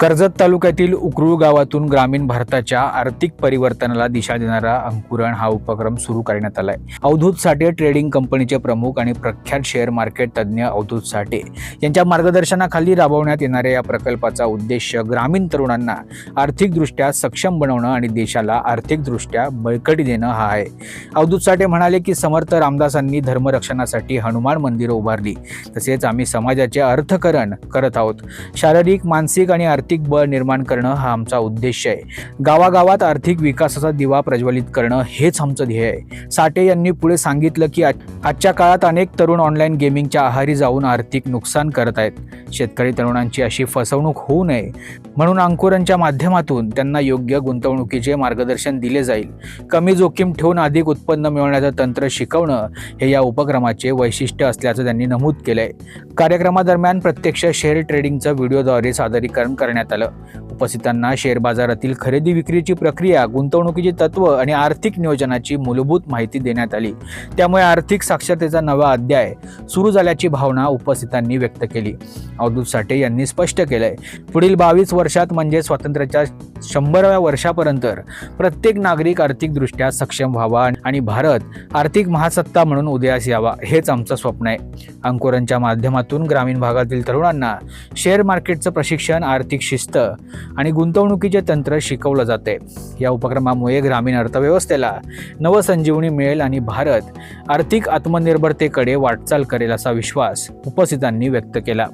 कर्जत तालुक्यातील उकरूळ गावातून ग्रामीण भारताच्या आर्थिक परिवर्तनाला दिशा देणारा अंकुरण हा उपक्रम सुरू करण्यात आलाय. अवधूत साठे ट्रेडिंग कंपनीचे प्रमुख आणि प्रख्यात शेअर मार्केट तज्ज्ञ अवधूत साठे यांच्या मार्गदर्शनाखाली राबवण्यात येणाऱ्या या प्रकल्पाचा उद्देश ग्रामीण तरुणांना आर्थिकदृष्ट्या सक्षम बनवणं आणि देशाला आर्थिकदृष्ट्या बळकटी देणं हा आहे. अवधूत साठे म्हणाले की समर्थ रामदासांनी धर्मरक्षणासाठी हनुमान मंदिरं उभारली. तसेच आम्ही समाजाचे अर्थकरण करत आहोत. शारीरिक मानसिक आणि आर्थिक बळ निर्माण करणं हा आमचा उद्देश आहे. गावागावात आर्थिक विकासाचा दिवा प्रज्वलित करणं हेच आमचं ध्येय आहे. साठे यांनी पुढे सांगितलं की आज- आजच्या काळात अनेक तरुण ऑनलाईन गेमिंगच्या आहारी जाऊन आर्थिक नुकसान करत आहेत. शेतकरी तरुणांची अशी फसवणूक होऊ नये म्हणून अंकुरांच्या माध्यमातून त्यांना योग्य गुंतवणुकीचे मार्गदर्शन दिले जाईल. कमी जोखीम ठेवून अधिक उत्पन्न मिळवण्याचं तंत्र शिकवणं हे या उपक्रमाचे वैशिष्ट्य असल्याचं त्यांनी नमूद केलंय. कार्यक्रमादरम्यान प्रत्यक्ष शेअर ट्रेडिंगचं व्हिडिओद्वारे सादरीकरण करण्यात आलं उपस्थितांना शेअर बाजारातील खरेदी विक्रीची प्रक्रिया गुंतवणुकीची तत्व आणि आर्थिक नियोजनाची मूलभूत माहिती देण्यात आली. त्यामुळे आर्थिक साक्षरतेचा नवा अध्याय सुरू झाल्याची भावना उपस्थितांनी व्यक्त केली. अवधूत साठे यांनी स्पष्ट केलंय. पुढील बावीस वर्षात म्हणजे स्वातंत्र्याच्या शंभराव्या वर्षापर्यंत प्रत्येक नागरिक आर्थिकदृष्ट्या सक्षम व्हावा आणि भारत आर्थिक महासत्ता म्हणून उदयास यावा हेच आमचं स्वप्न आहे. अंकुरांच्या माध्यमातून ग्रामीण भागातील तरुणांना शेअर मार्केटचं प्रशिक्षण आर्थिक शिस्त आणि गुंतवणुकीचे तंत्र शिकवलं जाते. या उपक्रमामुळे ग्रामीण अर्थव्यवस्थेला नवसंजीवनी मिळेल आणि भारत आर्थिक आत्मनिर्भरतेकडे वाटचाल करेल असा विश्वास उपस्थितांनी व्यक्त केला.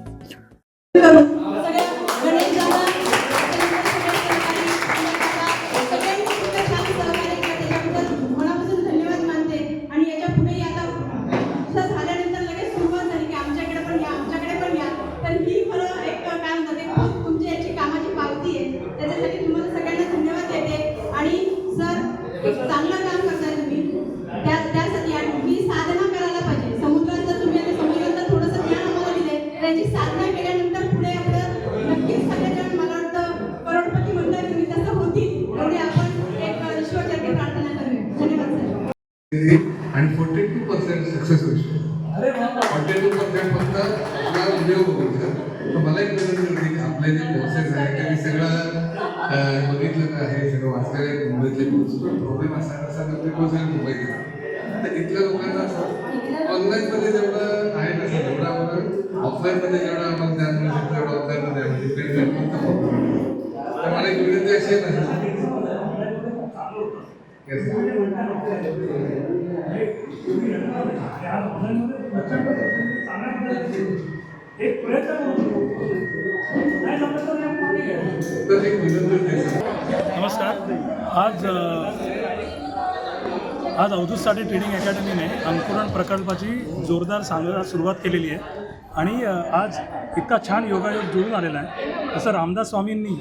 आणि फोर्टी टू पर्सेंट सक्सेस होईल फोर्टी टू पर्सेंट फक्त आपला व्हिडिओ बघून तर मला एक विनंती होती की आपले जे कोर्सेस आहेत ते मी सगळं बघितलं आहे सगळं वाचलेलं आहे मुंबईतले कोर्स पण प्रॉब्लेम असा आहे असा तर ते कोर्स आहे मुंबईत तर इथल्या लोकांना असं ऑनलाईनमध्ये जेवढं आहे ना तेवढं आपण ऑफलाईनमध्ये जेवढं आपण ज्ञान मिळू शकतो तेवढं ऑफलाईनमध्ये आहे म्हणजे पेमेंट फक्त फक्त. तर मला एक विनंती अशी आहे ना सर Yes, sir. एक प्रयत्न करू नाही जमलं तर मग मागे घ्या. तर एक विनंती नमस्कार. आज आज अवधूत साठे अकॅडमीने अंकुरण प्रकल्पाची जोरदार सांगायला सुरुवात केलेली आहे. आणि आज इतका छान योगायोग जुळून आलेला आहे. तसं रामदास स्वामींनी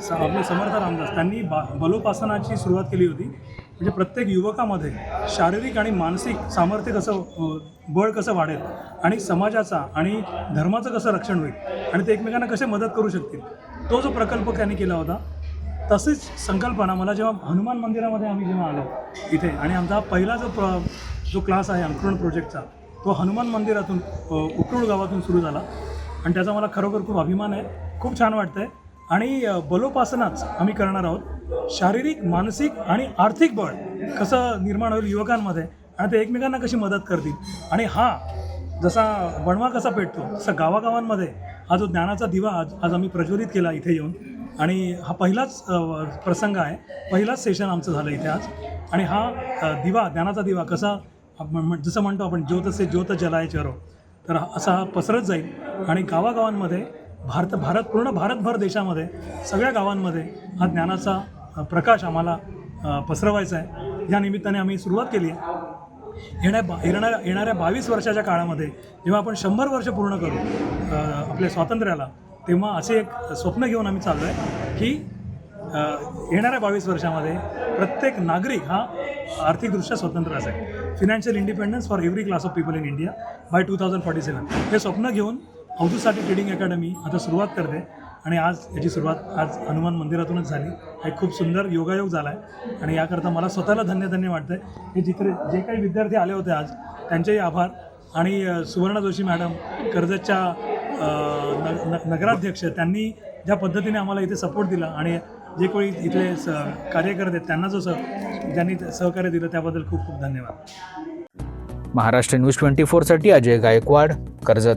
स- आपले समर्थ रामदास त्यांनी बा बलोपासनाची सुरुवात केली होती. म्हणजे प्रत्येक युवकामध्ये शारीरिक आणि मानसिक सामर्थ्य कसं बळ कसं वाढेल आणि समाजाचा आणि धर्माचं कसं रक्षण होईल आणि ते एकमेकांना कसे मदत करू शकतील तो जो प्रकल्प त्यांनी केला होता तशीच संकल्पना मला जेव्हा हनुमान मंदिरामध्ये आम्ही जेव्हा आलो इथे आणि आमचा पहिला जो प्र जो क्लास आहे अंकुरण प्रोजेक्टचा तो हनुमान मंदिरातून उकरूळ गावातून सुरू झाला. आणि त्याचा मला खरोखर खूप अभिमान आहे. खूप छान वाटतं आहे आणि बलोपासनाच आम्ही करणार आहोत. शारीरिक मानसिक आणि आर्थिक बळ कसं निर्माण होईल युवकांमध्ये आणि ते एकमेकांना कशी मदत करतील. आणि हा जसा बनवा कसा पेटतो तसं गावागावांमध्ये हा जो ज्ञानाचा दिवा आज आज आम्ही प्रज्वलित केला इथे येऊन. आणि हा पहिलाच प्रसंग आहे. पहिलाच सेशन आमचं झालं इथे आज. आणि हा दिवा ज्ञानाचा दिवा कसा आपण जसं म्हणतो आपण ज्योत से ज्योत जलाय चरो तर असा हा पसरत जाईल. आणि गावागावांमध्ये भारत भारत पूर्ण भारतभर देशामध्ये सगळ्या गावांमध्ये हा ज्ञानाचा प्रकाश आम्हाला पसरवायचा आहे. या निमित्ताने आम्ही सुरुवात केली आहे. येण्या बा येणाऱ्या येणाऱ्या बावीस वर्षाच्या काळामध्ये जेव्हा आपण शंभर वर्ष पूर्ण करू आपल्या स्वातंत्र्याला तेव्हा असे एक स्वप्न घेऊन आम्ही चाललो आहे की येणाऱ्या बावीस वर्षामध्ये प्रत्येक नागरिक हा आर्थिकदृष्ट्या स्वतंत्र असेल. Financial independence for every class of people in India by two thousand forty seven हे स्वप्न घेऊन अवधूसाठी ट्रेडिंग अकॅडमी आता सुरुवात करते आणि आज याची सुरुवात आज हनुमान मंदिरातूनच झाली. हा एक खूप सुंदर योगायोग झाला आहे आणि याकरता मला स्वतःला धन्य धन्य वाटतं आहे हे जिथे जे काही विद्यार्थी आले होते आज त्यांचेही आभार. आणि सुवर्णा जोशी मॅडम कर्जतच्या न नगराध्यक्ष त्यांनी ज्या पद्धतीने आम्हाला इथे सपोर्ट दिला आणि जे कोणी इथले स कार्यकर्ते त्यांना जो स ज्यांनी सहकार्य दिलं त्याबद्दल खूप खूप धन्यवाद. महाराष्ट्र न्यूज ट्वेंटी फोरसाठी अजय गायकवाड कर्जत.